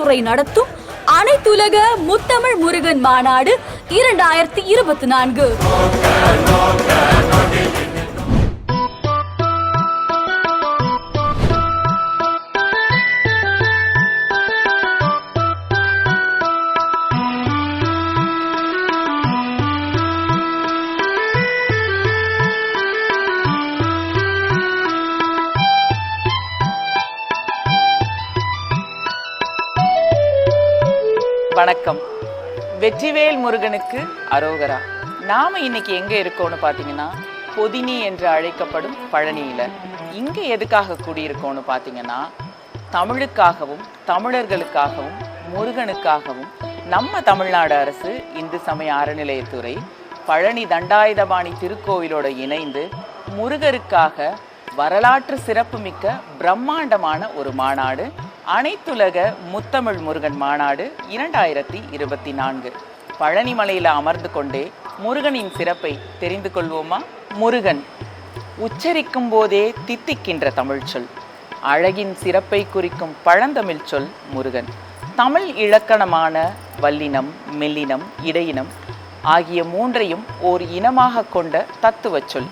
துறை நடத்தும் அனைத்துலக முத்தமிழ் முருகன் மாநாடு இரண்டாயிரத்தி இருபத்தி நான்கு. வணக்கம். வெற்றிவேல் முருகனுக்கு அரோகரா. நாம இன்னைக்கு எங்க இருக்கோம்னு பாத்தீங்கன்னா பொதினி என்று அழைக்கப்படும் பழனியில. இங்க எதுக்காக கூடியிருக்கோம்னு பாத்தீங்கன்னா தமிழுக்காகவும் தமிழர்களுக்காகவும் முருகனுக்காகவும் நம்ம தமிழ்நாடு அரசு இந்து சமய அறநிலையத்துறை பழனி தண்டாயுதபாணி திருக்கோவிலோட இணைந்து முருகருக்காக வரலாற்று சிறப்புமிக்க பிரம்மாண்டமான ஒரு மாநாடு அனைத்துலக முத்தமிழ் முருகன் மாநாடு இரண்டாயிரத்தி இருபத்தி நான்கு. பழனிமலையில் அமர்ந்து கொண்டே முருகனின் சிறப்பை தெரிந்து கொள்வோமா? முருகன் உச்சரிக்கும் போதே தித்திக்கின்ற தமிழ் சொல். அழகின் சிறப்பை குறிக்கும் பழந்தமிழ் சொல் முருகன். தமிழ் இலக்கணமான வல்லினம் மெல்லினம் இடையினம் ஆகிய மூன்றையும் ஓர் இனமாக கொண்ட தத்துவச் சொல்.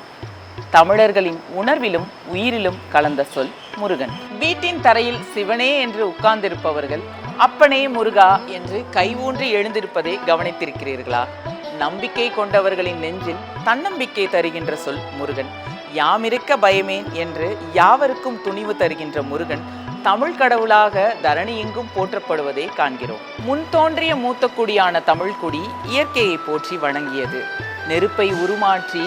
தமிழர்களின் உணர்விலும் உயிரிலும் கலந்த சொல். முருகன். வீட்டின் தரையில் சிவனே என்று உட்கார்ந்திருப்பவர்கள் அப்பனே முருகா என்று கை ஊன்றி எழுந்திருப்பதை கவனித்திருக்கிறீர்களா? நம்பிக்கை கொண்டவர்களின் நெஞ்சில் தன்னம்பிக்கை தருகின்ற சொல் முருகன். யாமிருக்க பயமேன் என்று யாவருக்கும் துணிவு தருகின்ற முருகன் தமிழ் கடவுளாக தரணி எங்கும் போற்றப்படுவதை காண்கிறோம். முன் தோன்றிய மூத்த குடியான தமிழ்குடி இயற்கையை போற்றி வணங்கியது. நெருப்பை உருமாற்றி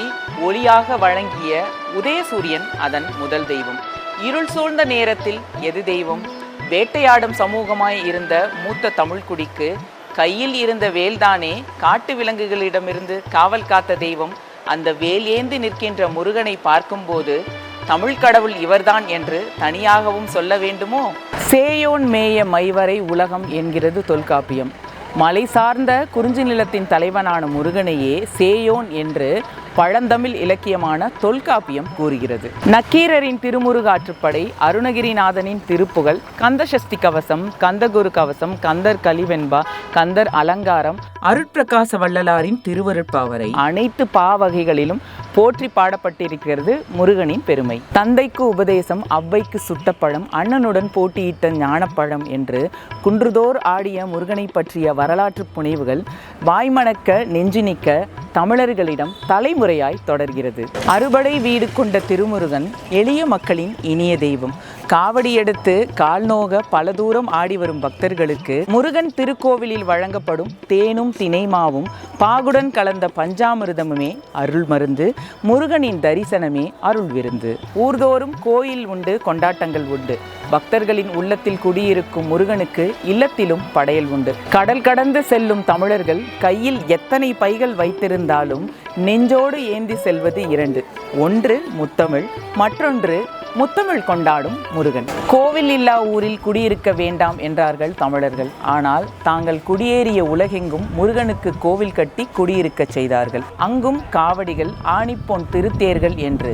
ஒளியாக வழங்கிய உதயசூரியன் அதன் முதல் தெய்வம். இருள் சூழ்ந்த நேரத்தில் எது தெய்வம்? வேட்டையாடும் சமூகமாய் இருந்த மூத்த தமிழ்குடிக்கு கையில் இருந்த வேல்தானே காட்டு விலங்குகளிடமிருந்து காவல் காத்த தெய்வம் அந்த வேல் ஏந்தி நிற்கின்ற முருகனை பார்க்கும்போது தமிழ் கடவுள் இவர்தான் என்று தனியாகவும் சொல்ல வேண்டுமோ? சேயோன் மேய மைவரை உலகம் என்கிறது தொல்காப்பியம். மலை சார்ந்த குறிஞ்சி நிலத்தின் தலைவனான முருகனையே சேயோன் என்று பழந்தமிழ் இலக்கியமான தொல்காப்பியம் கூறுகிறது. நக்கீரரின் திருமுருகாற்றுப்படை அருணகிரிநாதனின் திருப்புகழ் கந்தசஷ்டி கவசம் கந்தகுரு கவசம் கந்தர் கலிவெண்பா கந்தர் அலங்காரம் அருட்பிரகாச வள்ளலாரின் திருவருட்பாவரை. அனைத்து பாவகைகளிலும் போற்றி பாடப்பட்டிருக்கிறது முருகனின் பெருமை. தந்தைக்கு உபதேசம் அவ்வைக்கு சுட்டப்பழம் அண்ணனுடன் போட்டியிட்ட ஞானப்பழம் என்று குன்றுதோர் ஆடிய முருகனை பற்றிய வரலாற்று புனைவுகள் வாய்மணக்க நெஞ்சினிக்க தமிழர்களிடம் தலைமுறையாய் தொடர்கிறது. அறுபடை வீடு கொண்ட திருமுருகன் எளிய மக்களின் இனிய தெய்வம். காவடி எடுத்து கால்நோக பல தூரம் ஆடி வரும் பக்தர்களுக்கு முருகன் திருக்கோவிலில் வழங்கப்படும் தேனும் தினைமாவும் பாகுடன் கலந்த பஞ்சாமிர்தமுமே அருள் மருந்து முருகனின் தரிசனமே அருள் விருந்து. ஊர்தோறும் கோயில் உண்டு கொண்டாட்டங்கள் உண்டு. பக்தர்களின் உள்ளத்தில் குடியிருக்கும் முருகனுக்கு இல்லத்திலும் படையல் உண்டு. கடல் கடந்து செல்லும் தமிழர்கள் கையில் எத்தனை பைகள் வைத்திருந்த இருந்தாலும் நெஞ்சோடு ஏந்தி செல்வது இரண்டு. ஒன்று முத்தமிழ் மற்றொன்று முத்தமிழ் கொண்டாடும் முருகன். கோவில் இல்லா ஊரில் குடியிருக்க வேண்டாம் என்றார்கள் தமிழர்கள். ஆனால் தாங்கள் குடியேறிய உலகெங்கும் முருகனுக்கு கோவில் கட்டி குடியிருக்க செய்தார்கள். அங்கும் காவடிகள் ஆணிப்பொன் திருத்தேர்கள் என்று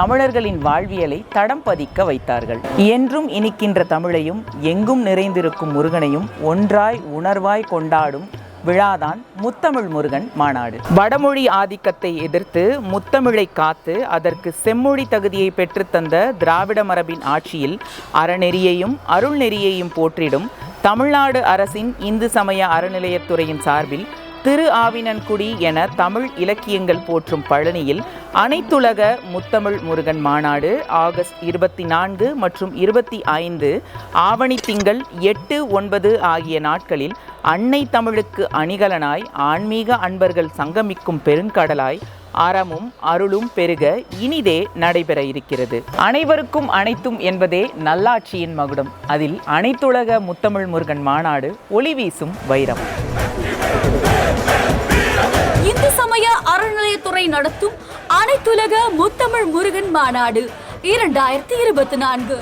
தமிழர்களின் வாழ்வியலை தடம் பதிக்க வைத்தார்கள். என்றும் இனிக்கின்ற தமிழையும் எங்கும் நிறைந்திருக்கும் முருகனையும் ஒன்றாய் உணர்வாய் கொண்டாடும் விழாதான் முத்தமிழ் முருகன் மாநாடு. வடமொழி ஆதிக்கத்தை எதிர்த்து முத்தமிழை காத்து அதற்கு செம்மொழி தகுதியை பெற்றுத்தந்த திராவிட மரபின் ஆட்சியில் அறநெறியையும் அருள்நெறியையும் போற்றிடும் தமிழ்நாடு அரசின் இந்து சமய அறநிலையத்துறையின் சார்பில் திரு ஆவினன்குடி என தமிழ் இலக்கியங்கள் போற்றும் பழனியில் அனைத்துலக முத்தமிழ் முருகன் மாநாடு ஆகஸ்ட் இருபத்தி நான்கு மற்றும் இருபத்தி ஐந்து ஆவணி திங்கள் எட்டு ஒன்பது ஆகிய நாட்களில் அன்னை தமிழுக்கு அணிகலனாய் ஆன்மீக அன்பர்கள் சங்கமிக்கும் பெருங்கடலாய் அறமும் அருளும் பெருக இனிதே நடைபெற இருக்கிறது. அனைவருக்கும் அனைத்தும் என்பதே நல்லாட்சியின் மகுடம். அதில் அனைத்துலக முத்தமிழ் முருகன் மாநாடு ஒளி வீசும் வைரம். இந்து சமய அறநிலையத்துறை நடத்தும் அனைத்துலக முத்தமிழ் முருகன் மாநாடு இரண்டாயிரத்தி இருபத்தி நான்கு.